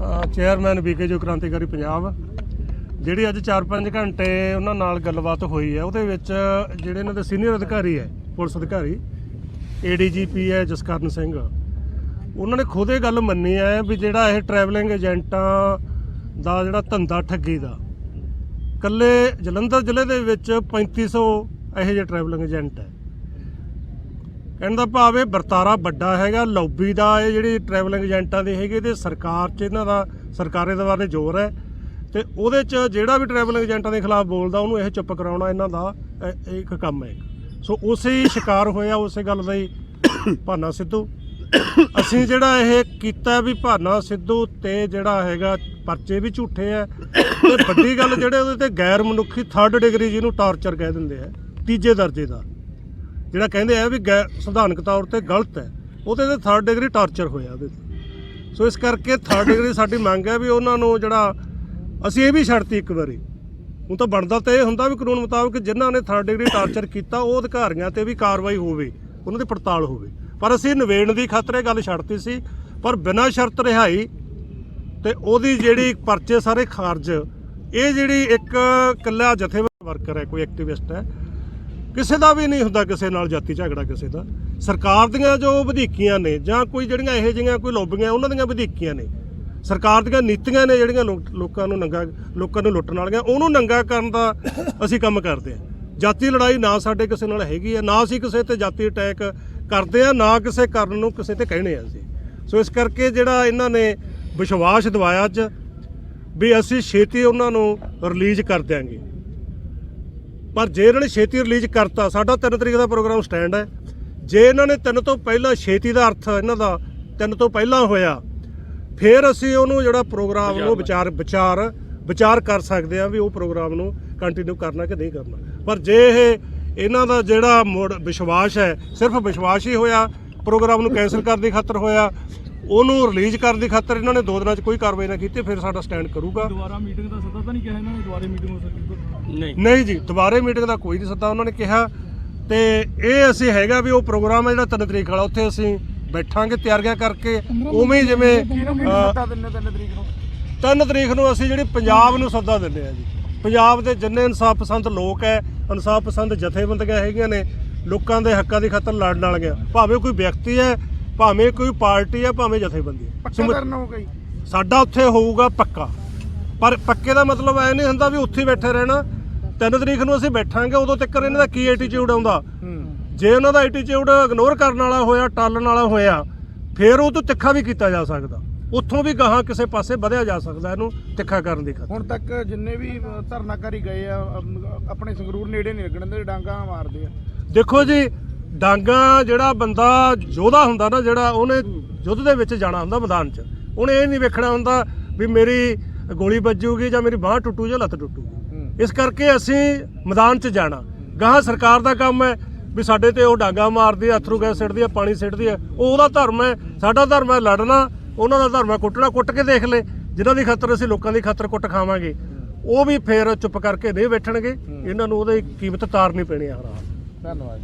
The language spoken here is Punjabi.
ਅ, ਚੇਅਰਮੈਨ ਵੀਕੇ ਜੋ ਕ੍ਰਾਂਤੀਕਾਰੀ ਪੰਜਾਬ ਜਿਹੜੀ ਅੱਜ 4-5 ਘੰਟੇ ਉਹਨਾਂ ਨਾਲ ਗੱਲਬਾਤ ਹੋਈ ਹੈ ਉਹਦੇ ਵਿੱਚ ਜਿਹੜੇ ਇਹਨਾਂ ਦੇ ਸੀਨੀਅਰ ਅਧਿਕਾਰੀ ਹੈ ਪੁਲਿਸ ਅਧਿਕਾਰੀ ਏਡੀਜੀਪੀ ਹੈ ਜਸਕਰਨ ਸਿੰਘ ਉਹਨਾਂ ਨੇ ਖੁਦ ਇਹ ਗੱਲ ਮੰਨੀ ਹੈ ਵੀ ਜਿਹੜਾ ਇਹ ਟਰੈਵਲਿੰਗ ਏਜੰਟਾਂ ਦਾ ਜਿਹੜਾ ਧੰਦਾ ਠੱਗੀ ਦਾ ਕੱਲੇ ਜਲੰਧਰ ਜ਼ਿਲ੍ਹੇ ਦੇ ਵਿੱਚ 3500 ਇਹੋ ਜਿਹੇ ਟਰੈਵਲਿੰਗ ਏਜੰਟ ਹੈ। ਕਹਿਣ ਦਾ ਭਾਵ ਇਹ ਵਰਤਾਰਾ ਵੱਡਾ ਹੈਗਾ ਲੌਬੀ ਦਾ, ਇਹ ਜਿਹੜੀ ਟਰੈਵਲਿੰਗ ਏਜੰਟਾਂ ਦੀ ਹੈਗੀ ਤੇ ਸਰਕਾਰ 'ਚ ਇਹਨਾਂ ਦਾ, ਸਰਕਾਰੇ ਦਵਾਰ ਨੇ ਜ਼ੋਰ ਹੈ। ਤੇ ਉਹਦੇ 'ਚ ਜਿਹੜਾ ਵੀ ਟਰੈਵਲਿੰਗ ਏਜੰਟਾਂ ਦੇ ਖਿਲਾਫ ਬੋਲਦਾ, ਉਹਨੂੰ ਇਹ ਚੁੱਪ ਕਰਾਉਣਾ ਇਹਨਾਂ ਦਾ ਇੱਕ ਕੰਮ ਹੈ। ਸੋ ਉਸੇ ਹੀ ਸ਼ਿਕਾਰ ਹੋਇਆ, ਉਸੇ ਗੱਲ ਦਾ ਹੀ ਭਾਨਾ ਸਿੱਧੂ। ਅਸੀਂ ਜਿਹੜਾ ਇਹ ਕੀਤਾ ਵੀ ਭਾਨਾ ਸਿੱਧੂ ਤੇ ਜਿਹੜਾ ਹੈਗਾ ਪਰਚੇ ਵੀ ਝੂਠੇ ਆ, ਤੇ ਵੱਡੀ ਗੱਲ ਜਿਹੜੇ ਉਹਦੇ ਤੇ ਗੈਰ ਮਨੁੱਖੀ ਥਰਡ ਡਿਗਰੀ ਜਿਹਨੂੰ ਟਾਰਚਰ ਕਹਿ ਦਿੰਦੇ ਆ, ਤੀਜੇ ਦਰਜੇ ਦਾ। ਜਿਹੜਾ ਕਹਿੰਦੇ ਆ ਵੀ ਗੈਰ ਸੰਵਿਧਾਨਕ ਤੌਰ ਤੇ ਗਲਤ ਹੈ ਉਹਦੇ ਤੇ ਥਰਡ ਡਿਗਰੀ ਟਾਰਚਰ ਹੋਇਆ ਉਹਦੇ ਤੇ। ਸੋ ਇਸ ਕਰਕੇ ਥਰਡ ਡਿਗਰੀ ਸਾਡੀ ਮੰਗ ਹੈ ਵੀ ਉਹਨਾਂ ਨੂੰ ਜਿਹੜਾ, ਅਸੀਂ ਇਹ ਵੀ ਛੱਡਤੀ ਇੱਕ ਵਾਰੀ। ਹੁਣ ਤਾਂ ਬਣਦਾ ਤਾਂ ਇਹ ਹੁੰਦਾ ਵੀ ਕਾਨੂੰਨ ਮੁਤਾਬਕ ਜਿਨ੍ਹਾਂ ਨੇ ਥਰਡ ਡਿਗਰੀ ਟਾਰਚਰ ਕੀਤਾ, ਉਹ ਅਧਿਕਾਰੀਆਂ ਤੇ ਵੀ ਕਾਰਵਾਈ ਹੋਵੇ, ਉਹਨਾਂ ਦੀ ਪੜਤਾਲ ਹੋਵੇ। ਪਰ ਅਸੀਂ ਨਿਵੇੜਨ ਦੀ ਖਾਤਰ ਗੱਲ ਛੱਡਤੀ ਸੀ, ਪਰ ਬਿਨਾਂ ਸ਼ਰਤ ਰਿਹਾਈ ਤੇ ਉਹਦੀ ਜਿਹੜੀ ਪਰਚੇ ਸਾਰੇ ਖਾਰਜ, ਇਹ ਜਿਹੜੀ ਇੱਕ ਕੱਲਾ ਜਥੇਬੰਦ ਵਰਕਰ ਹੈ, ਕੋਈ ਐਕਟਿਵਿਸਟ ਹੈ ਕਿਸੇ ਦਾ ਵੀ ਨਹੀਂ ਹੁੰਦਾ ਕਿਸੇ ਨਾਲ ਜਾਤੀ ਝਗੜਾ ਕਿਸੇ ਦਾ। ਸਰਕਾਰ ਦੀਆਂ ਜੋ ਵਧੀਕੀਆਂ ਨੇ ਜਾਂ ਕੋਈ ਜਿਹੜੀਆਂ ਇਹੋ ਜਿਹੀਆਂ ਕੋਈ ਲੋਬੀਆਂ, ਉਹਨਾਂ ਦੀਆਂ ਵਧੀਕੀਆਂ ਨੇ। ਸਰਕਾਰ ਦੀਆਂ ਨੀਤੀਆਂ ਨੇ ਜਿਹੜੀਆਂ ਲੋਕਾਂ ਨੂੰ ਨੰਗਾ, ਲੋਕਾਂ ਨੂੰ ਲੁੱਟਣ ਵਾਲੀਆਂ, ਉਹਨੂੰ ਨੰਗਾ ਕਰਨ ਦਾ ਅਸੀਂ ਕੰਮ ਕਰਦੇ ਹਾਂ। ਜਾਤੀ ਲੜਾਈ ਨਾ ਸਾਡੇ ਕਿਸੇ ਨਾਲ ਹੈਗੀ ਹੈ, ਨਾ ਅਸੀਂ ਕਿਸੇ ਤੇ ਜਾਤੀ ਅਟੈਕ ਕਰਦੇ ਆ ਨਾ ਕਿਸੇ ਕਰਨ ਨੂੰ ਕਿਸੇ ਤੇ ਕਹਿਣੇ ਆ ਅਸੀਂ। ਸੋ ਇਸ ਕਰਕੇ ਜਿਹੜਾ ਇਹਨਾਂ ਨੇ ਵਿਸ਼ਵਾਸ ਦਿਵਾਇਆ ਅੱਜ, ਵੀ ਅਸੀਂ ਛੇਤੀ ਉਹਨਾਂ ਨੂੰ ਰਿਲੀਜ਼ ਕਰ ਦਿਆਂਗੇ। ਪਰ ਜੇ ਇਹਨਾਂ ਨੇ ਛੇਤੀ ਰਿਲੀਜ਼ ਕਰਤਾ ਸਾਡਾ 3 ਤਰੀਕ ਦਾ ਪ੍ਰੋਗਰਾਮ ਸਟੈਂਡ ਹੈ। ਜੇ ਇਹਨਾਂ ਨੇ ਤਿੰਨ ਤੋਂ ਪਹਿਲਾਂ ਛੇਤੀ ਦਾ ਅਰਥ ਇਹਨਾਂ ਦਾ ਤਿੰਨ ਤੋਂ ਪਹਿਲਾਂ ਹੋਇਆ ਫਿਰ ਅਸੀਂ ਉਹਨੂੰ ਜਿਹੜਾ ਪ੍ਰੋਗਰਾਮ ਨੂੰ ਵਿਚਾਰ ਵਿਚਾਰ ਵਿਚਾਰ ਕਰ ਸਕਦੇ ਆ ਵੀ ਉਹ ਪ੍ਰੋਗਰਾਮ ਨੂੰ ਕੰਟੀਨਿਊ ਕਰਨਾ ਕਿ ਨਹੀਂ ਕਰਨਾ। ਪਰ ਜੇ ਇਹ ਇਹਨਾਂ ਦਾ ਜਿਹੜਾ ਵਿਸ਼ਵਾਸ ਹੈ ਸਿਰਫ ਵਿਸ਼ਵਾਸ ਹੀ ਹੋਇਆ ਪ੍ਰੋਗਰਾਮ ਨੂੰ ਕੈਨਸਲ ਕਰਨ ਦੀ ਖਾਤਰ ਹੋਇਆ ਉਹਨੂੰ ਰਿਲੀਜ਼ ਕਰਨ ਦੀ ਖਾਤਰ ਇਹਨਾਂ ਨੇ ਦੋ ਦਿਨਾਂ 'ਚ ਕੋਈ ਕਾਰਵਾਈ ਨਾ ਕੀਤੀ ਫਿਰ ਸਾਡਾ ਸਟੈਂਡ ਕਰੂਗਾ। ਦੁਬਾਰਾ ਮੀਟਿੰਗ ਦਾ ਸੱਦਾ ਤਾਂ ਨਹੀਂ ਕਿਹਾ ਇਹਨਾਂ ਨੇ? ਦੁਬਾਰੇ ਮੀਟਿੰਗ ਹੋ ਸਕਦੀ ਨਹੀਂ। ਨਹੀਂ ਜੀ ਦੁਬਾਰੇ ਮੀਟਿੰਗ ਦਾ ਕੋਈ ਨਹੀਂ ਸੱਦਾ ਉਹਨਾਂ ਨੇ ਕਿਹਾ। ਤੇ ਇਹ ਅਸੀਂ ਹੈਗਾ ਵੀ ਉਹ ਪ੍ਰੋਗਰਾਮ ਹੈ ਜਿਹੜਾ ਤਿੰਨ ਤਰੀਕ ਵਾਲਾ ਉੱਥੇ ਅਸੀਂ ਬੈਠਾਂਗੇ ਤਿਆਰੀਆਂ ਕਰਕੇ। ਉਵੇਂ ਜਿਵੇਂ ਅਹ, ਤਿੰਨ ਤਿੰਨ ਤਰੀਕ ਨੂੰ? ਤਿੰਨ ਤਰੀਕ ਨੂੰ ਅਸੀਂ ਜਿਹੜੀ ਪੰਜਾਬ ਨੂੰ ਸੱਦਾ ਦਿੰਦੇ ਆ ਜੀ। ਪੰਜਾਬ ਦੇ ਜਿੰਨੇ ਇਨਸਾਫ ਪਸੰਦ ਲੋਕ ਹੈ ਇਨਸਾਫ ਪਸੰਦ ਜਥੇਬੰਦੀਆਂ ਹੈਗੀਆਂ ਨੇ ਲੋਕਾਂ ਦੇ ਹੱਕਾਂ ਦੀ ਖਾਤਰ ਲੜਨ ਵਾਲੀਆਂ। ਭਾਵੇਂ ਕੋਈ ਵਿਅਕਤੀ ਹੈ ਭਾਵੇਂ ਕੋਈ ਪਾਰਟੀ ਹੈ ਭਾਵੇਂ ਜਥੇਬੰਦੀ ਹੈ। ਪੱਕਾ ਸਮੁ- ਕਰਨਾ ਹੋਊਗਾ ਜੀ। ਸਾਡਾ ਉੱਥੇ ਹੋਊਗਾ ਪੱਕਾ। ਪਰ ਪੱਕੇ ਦਾ ਮਤਲਬ ਐ ਨਹੀਂ ਹੁੰਦਾ ਵੀ ਉੱਥੇ ਹੀ ਬੈਠੇ ਰਹਿਣਾ। ਤਿੰਨ ਤਰੀਕ ਨੂੰ ਅਸੀਂ ਬੈਠਾਂਗੇ ਉਦੋਂ ਤੱਕ ਇਹਨਾਂ ਦਾ ਕੀ ਐਟੀਟਿਊਡ ਆਉਂਦਾ? ਜੇ ਉਹਨਾਂ ਦਾ ਐਟੀਟਿਊਡ ਇਗਨੋਰ ਕਰਨ ਵਾਲਾ ਹੋਇਆ ਟਾਲਣ ਵਾਲਾ ਹੋਇਆ ਫਿਰ ਉਹ ਤੋਂ ਤਿੱਖਾ ਵੀ ਕੀਤਾ ਜਾ ਸਕਦਾ। ਉੱਥੋਂ ਵੀ ਗਾਹਾਂ ਕਿਸੇ ਪਾਸੇ ਵਧਿਆ ਜਾ ਸਕਦਾ ਇਹਨੂੰ ਤਿੱਖਾ ਕਰਨ ਦੀ ਖਾਤਰ। ਹੁਣ ਤੱਕ ਜਿੰਨੇ ਵੀ ਅ, ਧਰਨਾਕਾਰੀ ਗਏ ਆ ਅਮ, ਆਪਣੇ ਸੰਗਰੂਰ ਨੇੜੇ ਨਹੀਂ ਲੱਗਣ ਦੇ ਡਾਂਗਾ ਮਾਰਦੇ ਆ। ਦੇਖੋ ਜੀ ਡਾਂਗਾ ਜਿਹੜਾ ਬੰਦਾ ਯੋਧਾ ਹੁੰਦਾ ਨਾ ਜਿਹੜਾ ਉਹਨੇ ਯੁੱਧ ਦੇ ਵਿੱਚ ਜਾਣਾ ਹੁੰਦਾ ਮੈਦਾਨ 'ਚ। ਉਹਨੇ ਇਹ ਨਹੀਂ ਵੇਖਣਾ ਹੁੰਦਾ ਵੀ ਮੇਰੀ ਗੋਲੀ ਵੱਜੂਗੀ ਜਾਂ ਮੇਰੀ ਬਾਹ ਟੁੱਟੂ ਜਾਂ ਲੱਤ ਟੁੱਟੂਗੀ। ਇਸ ਕਰਕੇ ਅਸੀਂ ਮੈਦਾਨ 'ਚ ਜਾਣਾ। ਗਾਹਾਂ ਸਰਕਾਰ ਦਾ ਕੰਮ ਹੈ ਵੀ ਸਾਡੇ ਤੇ ਉਹ ਡਾਂਗਾ ਮਾਰਦੀ ਆ ਅਥਰੂ ਗੈਸ ਸਿੱਟਦੀ ਆ ਪਾਣੀ ਸਿੱਟਦੀ ਆ। ਉਹ ਉਹਦਾ ਧਰਮ ਹੈ ਸਾਡਾ ਧਰਮ ਹੈ ਲੜਨਾ ਉਹਨਾਂ ਦਾ ਧਰਮ ਹੈ ਕੁੱਟਣਾ ਕੁੱਟ ਕੇ ਦੇਖ ਲੈ। ਜਿਨ੍ਹਾਂ ਦੀ ਖਾਤਰ ਅਸੀਂ ਲੋਕਾਂ ਦੀ ਖਾਤਰ ਕੁੱਟ ਖਾਵਾਂਗੇ। ਉਹ ਵੀ ਫੇਰ ਚੁੱਪ ਕਰਕੇ ਨਹੀਂ ਬੈਠਣਗੇ। ਇਹਨਾਂ ਨੂੰ ਉਹਦੀ ਕੀਮਤ ਤਾਰਨੀ ਪੈਣੀ ਆ ਹਰਾ ਧੰਨਵਾਦ।